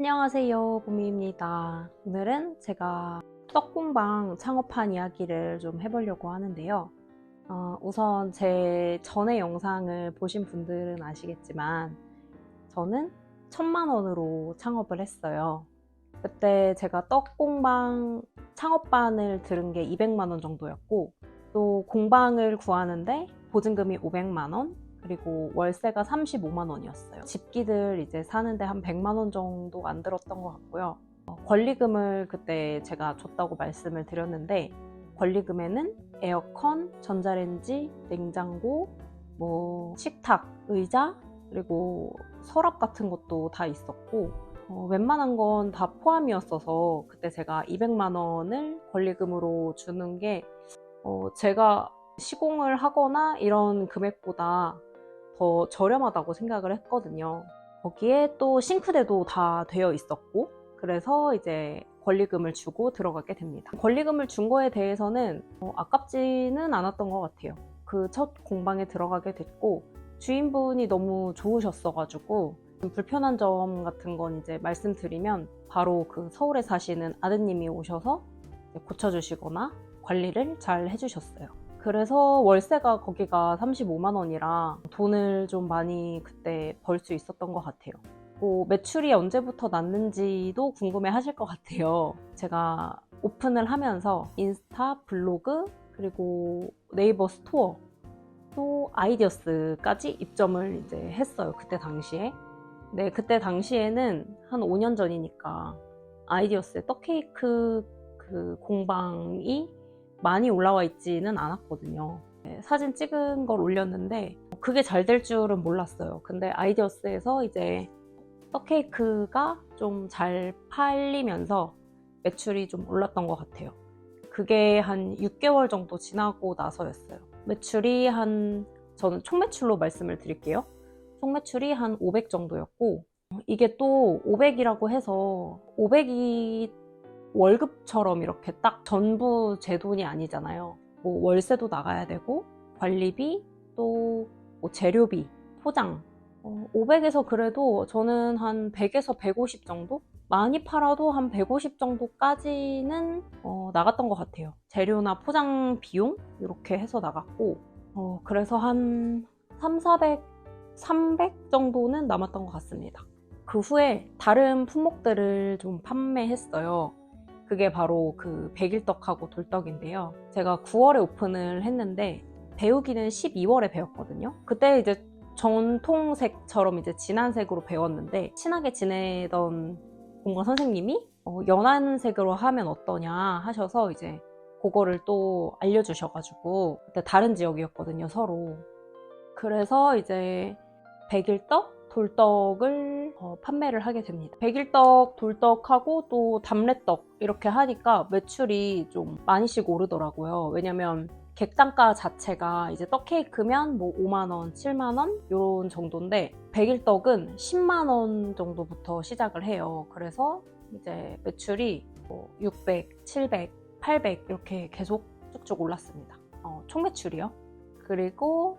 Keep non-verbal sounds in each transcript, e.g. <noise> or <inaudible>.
안녕하세요, 보미입니다. 오늘은 제가 떡공방 창업한 이야기를 좀 해보려고 하는데요. 어, 우선 제 전에 영상을 보신 분들은 아시겠지만 저는 천만 원으로 창업을 했어요. 그때 제가 떡공방 창업반을 들은 게 200만 원 정도였고 또 공방을 구하는데 보증금이 500만 원, 그리고 월세가 35만 원이었어요. 집기들 이제 사는데 한 100만 원 정도 안 들었던 것 같고요. 어, 권리금을 그때 제가 줬다고 말씀을 드렸는데 권리금에는 에어컨, 전자레인지, 냉장고, 뭐 식탁, 의자, 그리고 서랍 같은 것도 다 있었고 어, 웬만한 건 다 포함이었어서 그때 제가 200만 원을 권리금으로 주는 게 어, 제가 시공을 하거나 이런 금액보다 더 저렴하다고 생각을 했거든요. 거기에 또 싱크대도 다 되어 있었고, 그래서 이제 권리금을 주고 들어가게 됩니다. 권리금을 준 거에 대해서는 어, 아깝지는 않았던 것 같아요. 그 첫 공방에 들어가게 됐고, 주인분이 너무 좋으셨어가지고, 불편한 점 같은 건 이제 말씀드리면, 바로 그 서울에 사시는 아드님이 오셔서 고쳐주시거나 관리를 잘 해주셨어요. 그래서 월세가 거기가 35만 원이라 돈을 좀 많이 그때 벌 수 있었던 것 같아요. 뭐 매출이 언제부터 났는지도 궁금해 하실 것 같아요. 제가 오픈을 하면서 인스타, 블로그, 그리고 네이버 스토어, 또 아이디어스까지 입점을 이제 했어요. 그때 당시에. 네, 그때 당시에는 한 5년 전이니까 아이디어스의 떡케이크 그 공방이 많이 올라와 있지는 않았거든요. 네, 사진 찍은 걸 올렸는데 그게 잘 될 줄은 몰랐어요. 근데 아이디어스에서 이제 떡케이크가 좀 잘 팔리면서 매출이 좀 올랐던 것 같아요. 그게 한 6개월 정도 지나고 나서였어요. 매출이 한 저는 총 매출로 말씀을 드릴게요. 총 매출이 한 500 정도였고 이게 또 500이라고 해서 500이 월급처럼 이렇게 딱 전부 제 돈이 아니잖아요. 뭐 월세도 나가야 되고 관리비 또 뭐 재료비 포장 어, 500에서 그래도 저는 한 100에서 150 정도 많이 팔아도 한 150 정도까지는 어, 나갔던 것 같아요. 재료나 포장 비용 이렇게 해서 나갔고 어, 그래서 한 3, 400, 300 정도는 남았던 것 같습니다. 그 후에 다른 품목들을 좀 판매했어요. 그게 바로 그 백일떡하고 돌떡인데요. 제가 9월에 오픈을 했는데 배우기는 12월에 배웠거든요. 그때 이제 전통색처럼 이제 진한 색으로 배웠는데 친하게 지내던 공간 선생님이 어, 연한 색으로 하면 어떠냐 하셔서 이제 그거를 또 알려주셔가지고 그때 다른 지역이었거든요 서로 그래서 이제 백일떡 돌떡을 어, 판매를 하게 됩니다. 백일떡, 돌떡하고 또 담래떡 이렇게 하니까 매출이 좀 많이씩 오르더라고요. 왜냐면 객단가 자체가 이제 떡 케이크면 뭐 5만원, 7만원 이런 정도인데 백일떡은 10만원 정도부터 시작을 해요. 그래서 이제 매출이 뭐 600, 700, 800 이렇게 계속 쭉쭉 올랐습니다. 어, 총 매출이요. 그리고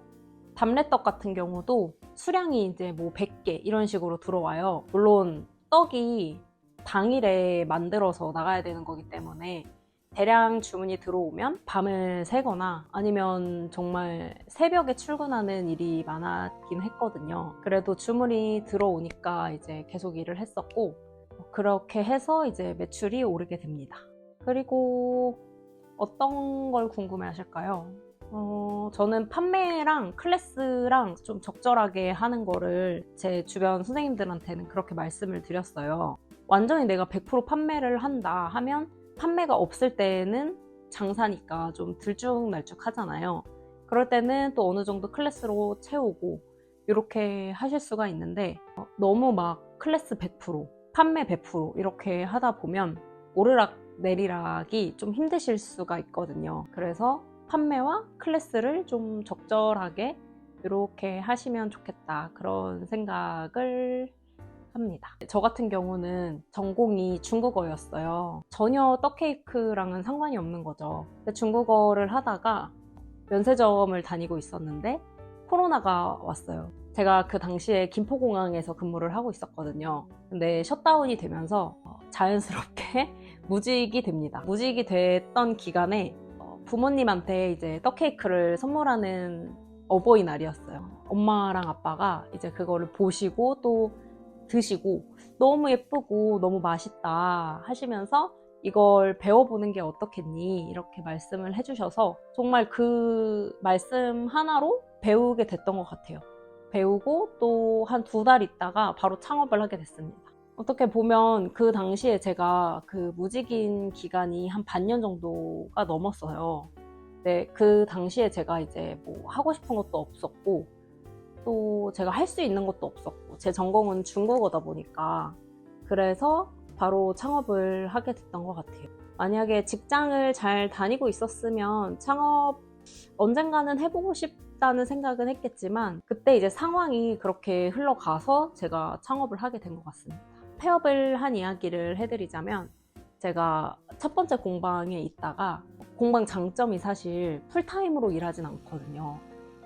담래떡 같은 경우도 수량이 이제 뭐 100개 이런 식으로 들어와요. 물론 떡이 당일에 만들어서 나가야 되는 거기 때문에 대량 주문이 들어오면 밤을 새거나 아니면 정말 새벽에 출근하는 일이 많았긴 했거든요. 그래도 주문이 들어오니까 이제 계속 일을 했었고 그렇게 해서 이제 매출이 오르게 됩니다. 그리고 어떤 걸 궁금해 하실까요? 어, 저는 판매랑 클래스랑 좀 적절하게 하는 거를 제 주변 선생님들한테는 그렇게 말씀을 드렸어요. 완전히 내가 100% 판매를 한다 하면 판매가 없을 때는 장사니까 좀 들쭉날쭉 하잖아요. 그럴 때는 또 어느 정도 클래스로 채우고 이렇게 하실 수가 있는데 어, 너무 막 클래스 100% 판매 100% 이렇게 하다 보면 오르락 내리락이 좀 힘드실 수가 있거든요. 그래서 판매와 클래스를 좀 적절하게 이렇게 하시면 좋겠다 그런 생각을 합니다. 저 같은 경우는 전공이 중국어였어요. 전혀 떡케이크랑은 상관이 없는 거죠. 중국어를 하다가 면세점을 다니고 있었는데 코로나가 왔어요. 제가 그 당시에 김포공항에서 근무를 하고 있었거든요. 근데 셧다운이 되면서 어, 자연스럽게 <laughs> 무직이 됩니다. 무직이 됐던 기간에 어, 부모님한테 이제 떡케이크를 선물하는 어버이날이었어요. 엄마랑 아빠가 이제 그거를 보시고 또 드시고 너무 예쁘고 너무 맛있다 하시면서 이걸 배워보는 게 어떻겠니? 이렇게 말씀을 해주셔서 정말 그 말씀 하나로 배우게 됐던 것 같아요. 배우고 또 한 두 달 있다가 바로 창업을 하게 됐습니다. 어떻게 보면 그 당시에 제가 그 무직인 기간이 한 반년 정도가 넘었어요. 네, 그 당시에 제가 이제 뭐 하고 싶은 것도 없었고, 또 제가 할 수 있는 것도 없었고, 제 전공은 중국어다 보니까, 그래서 바로 창업을 하게 됐던 것 같아요. 만약에 직장을 잘 다니고 있었으면 창업 언젠가는 해보고 싶다는 생각은 했겠지만, 그때 이제 상황이 그렇게 흘러가서 제가 창업을 하게 된 것 같습니다. 폐업을 한 이야기를 해드리자면, 제가 첫 번째 공방에 있다가 공방 장점이 사실 풀타임으로 일하진 않거든요.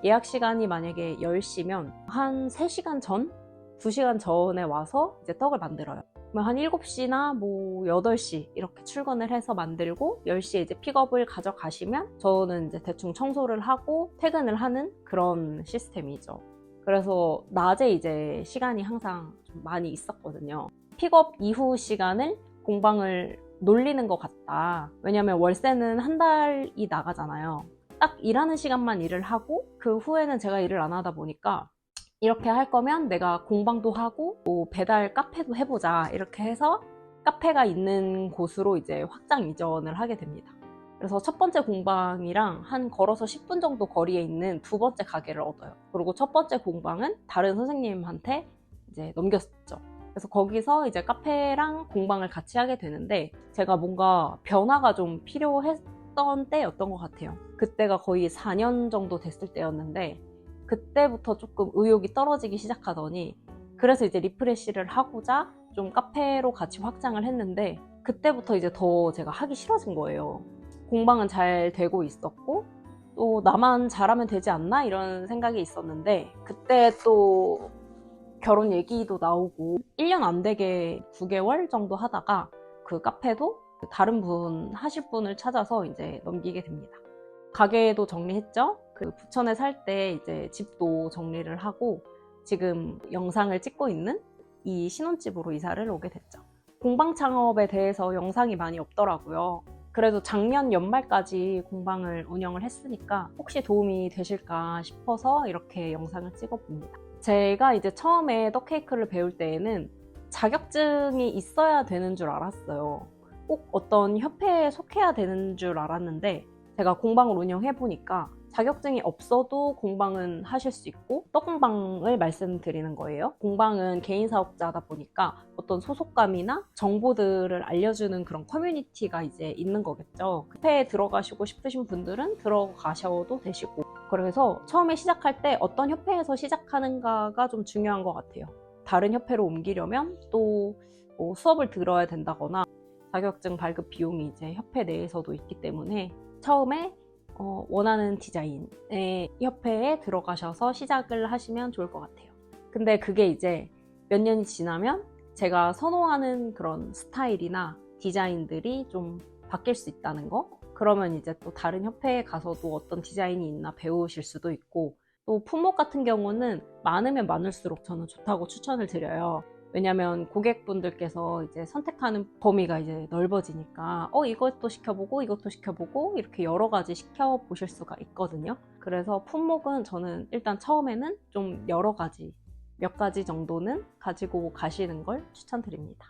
예약 시간이 만약에 10시면 한 3시간 전? 2시간 전에 와서 이제 떡을 만들어요. 한 7시나 뭐 8시 이렇게 출근을 해서 만들고 10시에 이제 픽업을 가져가시면 저는 이제 대충 청소를 하고 퇴근을 하는 그런 시스템이죠. 그래서 낮에 이제 시간이 항상 좀 많이 있었거든요. 픽업 이후 시간을 공방을 놀리는 것 같다. 왜냐면 월세는 한 달이 나가잖아요. 딱 일하는 시간만 일을 하고 그 후에는 제가 일을 안 하다 보니까 이렇게 할 거면 내가 공방도 하고 뭐 배달 카페도 해보자 이렇게 해서 카페가 있는 곳으로 이제 확장 이전을 하게 됩니다. 그래서 첫 번째 공방이랑 한 걸어서 10분 정도 거리에 있는 두 번째 가게를 얻어요. 그리고 첫 번째 공방은 다른 선생님한테 이제 넘겼죠. 그래서 거기서 이제 카페랑 공방을 같이 하게 되는데 제가 뭔가 변화가 좀 필요했던 때였던 것 같아요. 그때가 거의 4년 정도 됐을 때였는데 그때부터 조금 의욕이 떨어지기 시작하더니 그래서 이제 리프레시를 하고자 좀 카페로 같이 확장을 했는데 그때부터 이제 더 제가 하기 싫어진 거예요. 공방은 잘 되고 있었고 또 나만 잘하면 되지 않나 이런 생각이 있었는데 그때 또 결혼 얘기도 나오고 1년 안 되게 9개월 정도 하다가 그 카페도 다른 분 하실 분을 찾아서 이제 넘기게 됩니다. 가게도 정리했죠. 그 부천에 살 때 이제 집도 정리를 하고 지금 영상을 찍고 있는 이 신혼집으로 이사를 오게 됐죠. 공방 창업에 대해서 영상이 많이 없더라고요. 그래도 작년 연말까지 공방을 운영을 했으니까 혹시 도움이 되실까 싶어서 이렇게 영상을 찍어 봅니다. 제가 이제 처음에 떡케이크를 배울 때에는 자격증이 있어야 되는 줄 알았어요. 꼭 어떤 협회에 속해야 되는 줄 알았는데 제가 공방을 운영해 보니까 자격증이 없어도 공방은 하실 수 있고 떡공방을 말씀드리는 거예요. 공방은 개인 사업자다 보니까 어떤 소속감이나 정보들을 알려주는 그런 커뮤니티가 이제 있는 거겠죠. 협회에 들어가시고 싶으신 분들은 들어가셔도 되시고 그래서 처음에 시작할 때 어떤 협회에서 시작하는가가 좀 중요한 것 같아요. 다른 협회로 옮기려면 또 뭐 수업을 들어야 된다거나 자격증 발급 비용이 이제 협회 내에서도 있기 때문에 처음에 어, 원하는 디자인의 협회에 들어가셔서 시작을 하시면 좋을 것 같아요. 근데 그게 이제 몇 년이 지나면 제가 선호하는 그런 스타일이나 디자인들이 좀 바뀔 수 있다는 거? 그러면 이제 또 다른 협회에 가서도 어떤 디자인이 있나 배우실 수도 있고 또 품목 같은 경우는 많으면 많을수록 저는 좋다고 추천을 드려요. 왜냐면 고객분들께서 이제 선택하는 범위가 이제 넓어지니까 어 이것도 시켜보고 이것도 시켜보고 이렇게 여러 가지 시켜 보실 수가 있거든요. 그래서 품목은 저는 일단 처음에는 좀 여러 가지 몇 가지 정도는 가지고 가시는 걸 추천드립니다.